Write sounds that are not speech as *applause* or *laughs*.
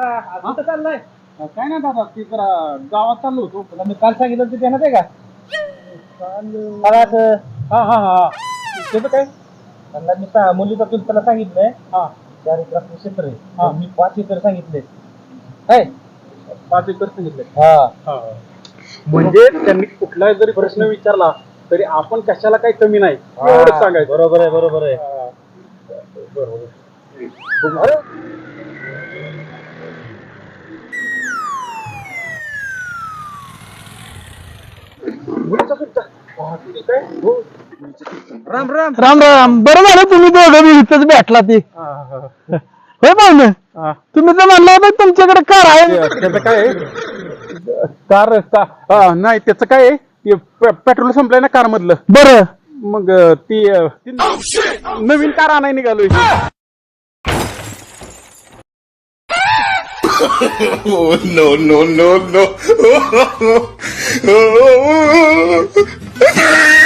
कुठं चाललाय. काय नाही दादा ती जरा गावात चाललो होतो. तुला मी काल सांगितलं होतं ध्यानात आहे का? काल असं? हा हा हा. त्याचं काय? त्यांना मी सा- मुलीचा तुला त्याला सांगितलंय. हा. चार एकर आपलं क्षेत्र आहे. हा. मी पाच एकर सांगितले काय? पाच एकर सांगितले हा. म्हणजे त्यांनी कुठलाही जरी प्रश्न विचारला तरी आपण कशाला काही कमी नाही. एवढंच सांगायचं. बरोबर आहे बरोबर आहे. अरे, मुलीचा सुद्धा. हा, ठीक आहे. हो. राम राम राम राम बरं झालं तुम्ही दोघं बी इथंच भेटला ती हा. होय पाहुणे. तुम्ही तर म्हणलं होतं तुमच्याकडे कार आहे त्याचं काय आहे? कार का- हा, नाही त्याचं काय आहे? ते पे- पेट्रोल संपलंय ना कार मधलं बरं मग अं, ती अं, ती नवीन कार आणाय निघालोय *laughs* Oh no no no no! *laughs* *laughs* Oh, oh, oh. oh, oh. *laughs*